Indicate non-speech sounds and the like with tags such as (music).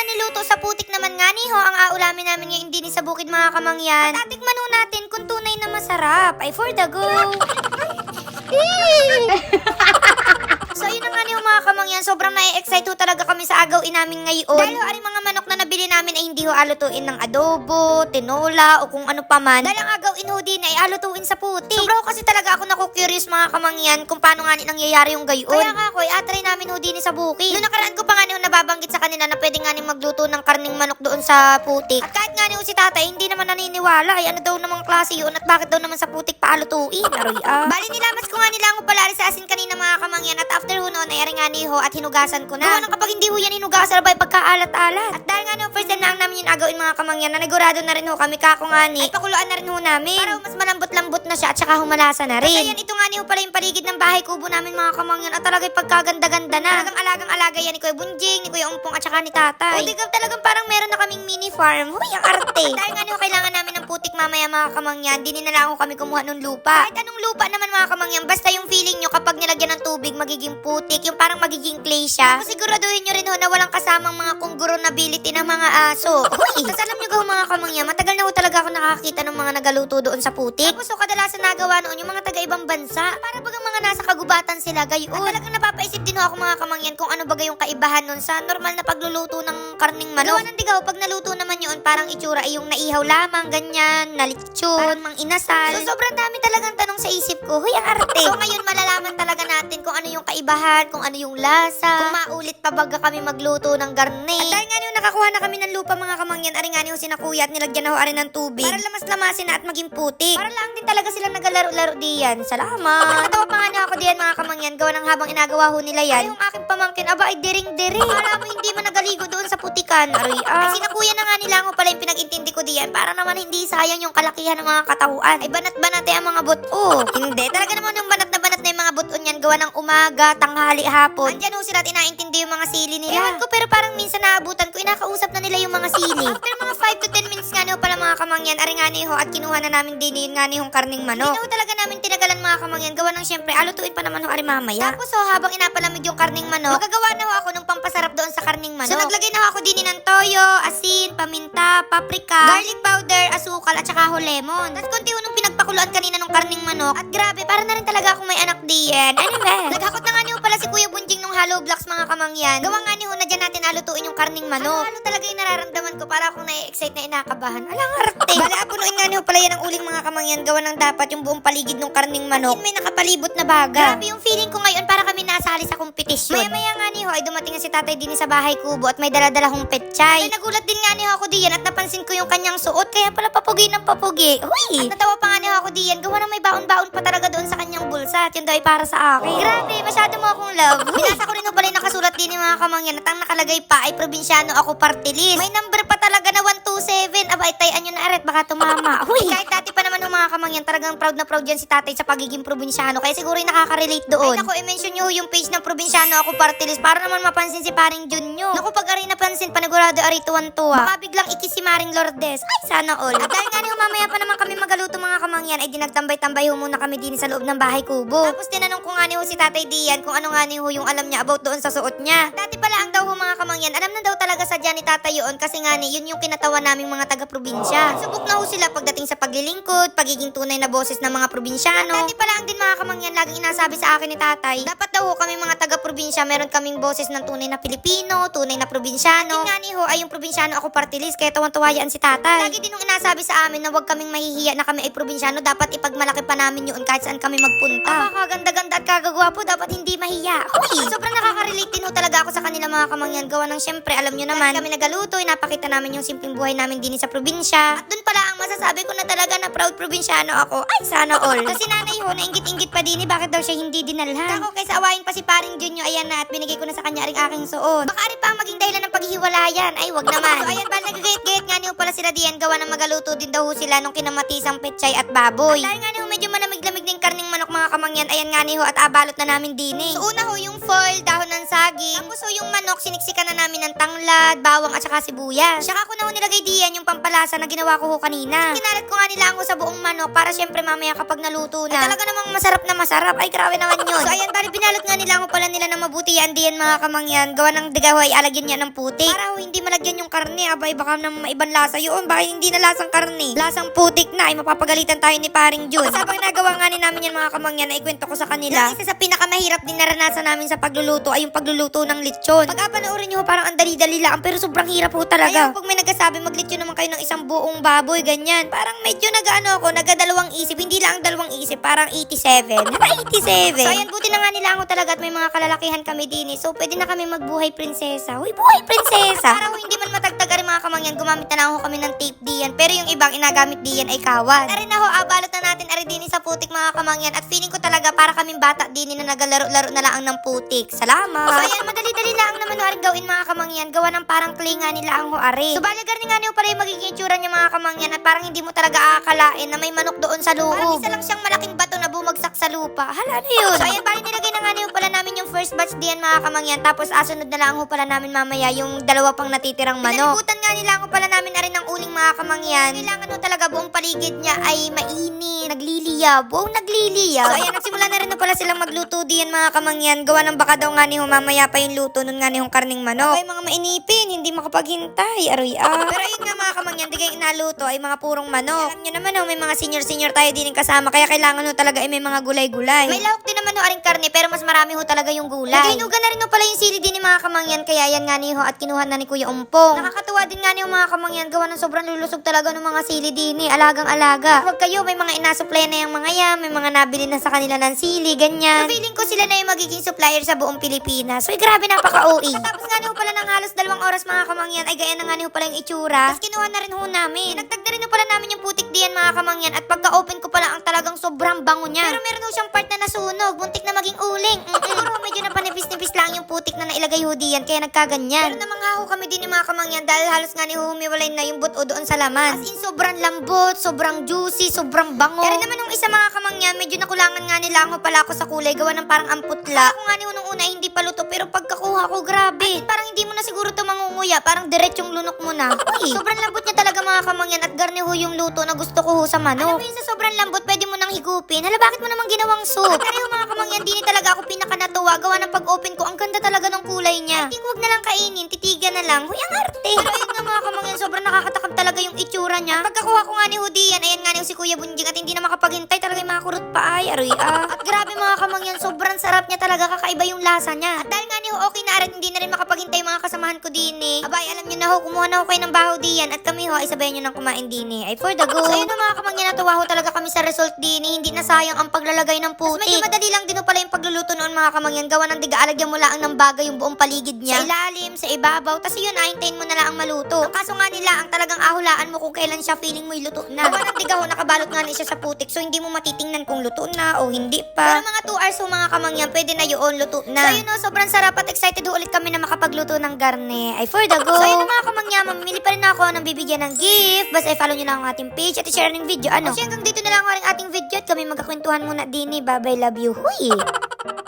na niluto sa putik naman nga ni ho, ang aulamin namin ngayon din sa bukid mga kamangyan. At atikman ho natin kung tunay na masarap. Ay, for the go! (laughs) (laughs) So yun na nga niyo mga kamangyan, sobrang na-excite ho talaga kami sa agawin namin ngayon. Dahil ho, aring mga manok na nabili namin ay hindi ho alutuin ng adobo, tinola, o kung ano pa man. Dahil ang agawin ho din ay alutuin sa puti. Sobra ho kasi talaga ako naku-curious mga kamangyan kung paano nga nangyayari yung gayon. Kaya nga ako, atry namin ho din sa bukid. Noong nakaraan ko pa nga niyo nababanggit sa kanila na pwede nga ni magluto ng karning manok doon sa putik. At kahit nga niyo si tatay, hindi naman naniniwala. Ay ano daw namang klase yun at bakit daw naman sa putik paalutuin. Aroy ah. Bali nilamas ko nga nila ang upalari sa asin kanina mga kamangyan at after ho noon ay nga ni ho at hinugasan ko na. Gawa ng kapag hindi ho yan hinugasan abay pagkaalat-alat. At dahil nga ni ho, first time na ang namin yung agawin mga kamangyan na nagurado na rin ho kami kako nga ni. Ay pakuluan na rin ho namin. Para ho mas malambot-lambot na siya at saka humalasa na rin. Kasi yan ito nga ni ho pala yung paligid ng bahay kubo namin mga kamangyan at talagang pagkaganda-ganda na. Talagang alagang-alaga yan ni Kuya Bunjing, ni Kuya Umpong at saka ni Tatay. O di ka talagang parang meron na kaming mini farm. Huy, ang arte. dahil nga ni ho kailangan mamaya mga kamangyan, di na lang ho kami kumuha ng lupa. Kahit anong lupa naman mga kamangyan, basta yung feeling nyo kapag nilagyan ng tubig, magiging putik, yung parang magiging clay siya. Tapos siguraduhin nyo rin ho na walang kasamang mga kungguro na ability ng mga aso. (laughs) Huy! Tapos alam nyo ho mga kamangyan, matagal na ho talaga ako nakakita ng mga nagaluto doon sa putik. Tapos ho, kadalasan nagawa noon yung mga taga-ibang bansa. Para bagang mga nasa kagubatan sila, gayon. At talagang napapaisip din ho ako mga kamangyan kung ano baga yung kaibahan nun sa normal na pagluluto ng karning manok. Gawa ng digaw, pag naluto naman yun, parang itsura ay yung naihaw lamang, ganyan, na lechon, mang inasal. So sobrang dami talagang tanong sa isip ko, huy, ang arte. So ngayon malalaman talaga natin kung ano yung kaibahan, kung ano yung lasa, kung maulit pa baga kami magluto ng garne. At dahil nga niyo nakakuha na kami ng lupa mga kamangyan, ari nga niyo sinakuya at nilagyan na ho ari ng tubig. Para lamas-lamasin na at maging putik. Para lang din talaga sila nagalaro-laro diyan. Salamat. Nakatawa pa nga niya ako diyan mga kamangyan, gawa ng habang inagawa ho nila yan. Ay, yung aking pamangkin, aba ay dering-dering. Para mo hindi man nagaligo doon sa putikan. Aray, ah. Ay, sinakuya na nga nila ako pala yung pinag-intindi ko diyan. Para naman hindi sayang yung kalakihan ng mga katauan. Ay, banat-banat eh ang mga buto. hindi, talaga naman yung banat na buto niyan. Gawa ng umaga, tanghali, hapon. Andyan ho sila at inaintindi yung mga sili nila. Ewan ko, pero parang minsan naabutan ko, inakausap na nila yung mga sili. (laughs) After mga 5 to 10 minutes nga niyo pala mga kamangyan, ari nga niyo at kinuha na namin din yun nga niyong karning manok. Hindi ho talaga namin tinagalan mga kamangyan. Gawa ng syempre, alutuin pa naman ho ari mamaya. Tapos ho, habang inapalamig yung karning manok, magagawa na ho ako ng pampasarap doon sa karning manok. So naglagay na ho ako din ng toyo, asin, paminta, paprika, garlic powder, asukal, at saka ho lemon. Tapos konti ho nung pinagpakuluan kanina ng karning manok. At grabe, para na rin talaga akong may anak diyan. Anyway, naghakot na nga niyo pala si Kuya Bunjing nung hollow blocks mga kamangyan. Gawa nga niyo dyan natin alutuin yung karning manok. Ano, talaga yung nararamdaman ko para akong na-excite na inakabahan. Alang arte. (laughs) Bala, apunuin nga niyo pala yan ang uling mga kamangyan. Gawa ng dapat yung buong paligid ng karning manok. In, may nakapalibot na baga. Grabe yung feeling ko ngayon para kami nasali sa kompetisyon. Maya-maya nga niyo ay dumating na si tatay din sa bahay kubo at may dala-dala hong petchay. Ay, nagulat din nga niyo ako diyan at napansin ko yung kanyang suot kaya pala papugi ng papugi. Uy! At natawa pa nga niyo ako diyan. Gawa ng may baon-baon pa talaga doon sa kanyang bulsa at yun daw ay para sa akin. Grabe, masyado mo akong love. (laughs) Binasa ko rin ho pala yung nakasulat din ng mga kamangyan at ang nakalagay pa ay probinsyano ako party. May number pa talaga na 127. Aba, itayan nyo na aret, baka tumama. Uy! Kahit dati pa naman ng mga kamangyan, talagang proud na proud yan si tatay sa pagiging probinsyano. Kaya siguro yung nakaka-relate doon. Ay, naku, i-mention nyo yung page ng probinsyano ako party list para naman mapansin si paring Junyo. Naku, pag ari napansin, panigurado ari tuwan-tuwa. Baka biglang ikis si Maring Lourdes. Ay, sana all. At dahil nga niyo, mamaya pa naman kami magaluto mga kamangyan, ay dinagtambay-tambay ho muna kami din sa loob ng bahay kubo. Tapos tinanong ko nga niyo si Tatay Dian kung ano nga niyo yung alam niya about doon sa suot niya. Dati pala ang daw ho mga kamangyan, alam na daw talaga sa ni Tatay yun kasi nga ni, yun yung kinatawa naming mga taga-probinsya. Subok na ho sila pagdating sa paglilingkod, pagiging tunay na boses ng mga probinsyano. At dati pala ang din mga kamangyan, laging inasabi sa akin ni Tatay, dapat daw ho kami mga taga-probinsya, meron kaming boses ng tunay na Pilipino, tunay na probinsyano. At ni ho, ay yung probinsyano ako party list, kaya tuwan-tuwa yan si Tatay. Lagi din nung inasabi sa amin na huwag kaming mahihiya na kami ay probinsyano, dapat ipagmalaki pa namin yun kahit saan kami magpunta. Napakaganda-ganda at kagagwapo, dapat hindi mahiya. Uy! Sobrang nakaka-relate din ho talaga ako sa kanila mga kamangyan, gawa ng syempre, alam nyo naman, kami nagaluto, napakita namin yung simpleng buhay namin din sa probinsya. At dun pala ang masasabi ko na talaga na proud probinsyano ako. Ay, sana all. Kasi nanay ho, nainggit-inggit pa din eh, bakit daw siya hindi dinalhan? Ako, kaysa awayin pa si paring Junyo, ayan na, at binigay ko na sa kanya ring aking suot. Baka rin pa ang maging dahilan ng paghihiwalayan. Ay, wag naman. So, ayan, bal nagagayat-gayat nga niyo pala sila diyan, gawa ng magaluto din daw sila nung kinamatisang petchay at baboy. At dahil nga niyo medyo manok mga kamangyan, ayan nga ni ho at abalot na namin din eh. So una ho yung foil, dahon ng saging. Tapos ho yung manok, siniksikan na namin ng tanglad, bawang at saka sibuyas. Tsaka ko na ho nilagay diyan yung pampalasa na ginawa ko ho kanina. Kinalat ko nga nila ho sa buong manok para syempre mamaya kapag naluto na. Ay, talaga namang masarap na masarap. Ay grabe naman yun. so ayan, bali binalot nga nila ho pala nila na mabuti yan diyan mga kamangyan. Gawa ng digaw ay alagyan niya ng putik. Para ho hindi malagyan yung karne. Abay baka naman maibang lasa yun. Baka hindi na lasang karne. Lasang putik na. Ay mapapagalitan tayo ni paring Jun. Tapos habang nagawa nga ni namin yan mga kamangyan, na ikwento ko sa kanila. Yung isa sa pinakamahirap din naranasan namin sa pagluluto ay yung pagluluto ng lechon. Pag panoorin nyo parang ang dali-dali lang pero sobrang hirap ho talaga. Kaya pag may nagsasabi maglechon naman kayo ng isang buong baboy, ganyan. Parang medyo nag-ano ako, nagdadalawang isip. Hindi lang ang dalawang isip, parang 87. Aba, 87. So ayan, buti na nga nila ako talaga at may mga kalalakihan kami din eh. So pwede na kami magbuhay prinsesa. Uy, buhay prinsesa! Para hindi man matagtag rin mga kamangyan, gumamit na lang ho kami ng tape diyan. Pero yung ibang inagamit diyan ay kawad. Tara na ho, abalot na natin ari din sa putik mga kamangyan. At feeling ko talaga para kaming bata din na nagalaro-laro na lang ng putik. Salamat! So ayan, madali-dali lang naman ho aring gawin mga kamangyan. Gawa ng parang klinga nila ang ho ari. So bali garni nga niyo pala yung magiging itsura niya mga kamangyan at parang hindi mo talaga aakalain na may manok doon sa loob. Parang isa lang siyang malaking bato na bumagsak sa lupa. Hala na yun. So ayan, bali nilagay na nga niyo pala namin yung first batch diyan mga kamangyan. Tapos asunod na lang ho pala namin mamaya yung dalawa pang natitirang manok. Pinalibutan nga nila ho pala namin na rin ng uling mga kamangyan. Kailangan ho talaga buong paligid niya ay mainit, nagliliyab. Buong nagliliyab. So ayan, nagsimula na rin ho pala silang magluto diyan mga kamangyan. Gawa ng baka daw nga ni mamaya pa yung luto nun nga ni hong karning manok. Ay mga mainipin, hindi makapaghintay. Aroy ah. Pero ayun nga mga kamangyan, di kayo inaluto ay mga purong manok. Alam nyo naman ho, may mga senior-senior tayo din kasama. Kaya kailangan ho talaga ay may mga gulay-gulay. May lahok din naman ho aring karne pero mas marami ho talaga yung gulay. Nagainugan na rin ho pala yung sili din ni mga kamangyan. Kaya yan nga ni ho at kinuha na ni Kuya Umpong. Nakakatuwa din nga ni ho mga kamangyan. Gawa ng sobrang lulusog talaga ng mga sili din eh. Alagang-alaga. Huwag kayo, may mga inasupply na yung mga yan. May mga nabili na sa kanila ng sili, ganyan. So feeling ko sila na yung magiging supplier sa buong Pilipinas. So grabe, napaka-OE. Tapos nga ho pala ng halos dalawang oras mga kamangyan ay gaya na nga ho pala yung itsura. Tapos kinuha na rin ho namin. Nagtag na rin ho pala namin yung putik diyan mga kamangyan at pagka-open ko pala ang talagang sobrang bango niya. Pero meron ho siyang part na nasunog. Buntik na maging uling. Mm-mm. Medyo napanipis-nipis lang yung putik na nailagay ho diyan kaya nagkaganyan. Pero namangha ho kami din ni mga kamangyan dahil halos nga ni humiwalay na yung buto doon sa laman. As in sobrang lambot, sobrang juicy, sobrang bango. Pero naman nung isa mga kamangyan, medyo nakulangan nga nila ho pala ako sa kulay gawa ng parang amputla. Ako nga ni nung una hindi pa luto pero pagkakuha ko grabe. In, parang hindi mo na siguro to mangunguya, parang diretsong lunok mo na. Uy, sobrang lambot niya talaga mga kamangyan at garni ho yung luto na gusto ko ho sa manok. Alam mo yun sa sobrang lambot, pwede mo nang higupin. Hala, bakit mo naman ginawang soup? Ho mga kamangyan, di ni talaga ako pinaka natuwa. Gawa ng pag-open ko, ang ganda talaga ng kulay niya. I think huwag na lang kainin, titigan na lang. Huy, ang arte. Pero ayun nga mga kamangyan, sobrang nakakatakam talaga yung itsura niya. At pagkakuha ko nga ni Hudian, ayan nga ni si Kuya Bunjing at hindi na makapaghintay talaga yung mga kurot pa ay, aroy ah. At (laughs) grabe mga kamangyan, sobrang sarap niya talaga, kakaiba yung lasa niya. At dahil Ho, okay na arat, hindi na rin makapaghintay mga kasamahan ko din eh. Abay, alam niyo na ho, kumuha na ho kayo ng baho diyan at kami ho, ay sabayan niyo nang kumain din eh. Ay for the go. So ayun na mga kamangyan, natuwa ho talaga kami sa result din eh. Hindi na sayang ang paglalagay ng putik. Mas medyo madali lang din ho pala yung pagluluto noon mga kamangyan. Gawa ng diga, alagyan mo lang ng bagay yung buong paligid niya. Sa ilalim, sa ibabaw, tas yun, ahintayin mo na lang ang maluto. Ang kaso nga nila, ang talagang ahulaan mo kung kailan siya feeling mo'y luto na. Gawa ng diga ho, nakabalot nga na siya sa putik, so hindi mo matitingnan kung luto na o hindi pa. Pero mga 2 hours ho mga kamangyan, pwede na yun, luto na. So yun ho, sobrang sarap at excited ulit kami na makapagluto ng garne. Ay for the go. So yun ho, mga kamangyan, mamimili pa rin ako ng bibigyan ng gift. Basta i-follow nyo lang ang ating page at i-share ng video. Ano? So hanggang dito na lang ang ating video at kami magkakwentuhan muna din ni Bye bye, love you. Huy! (laughs)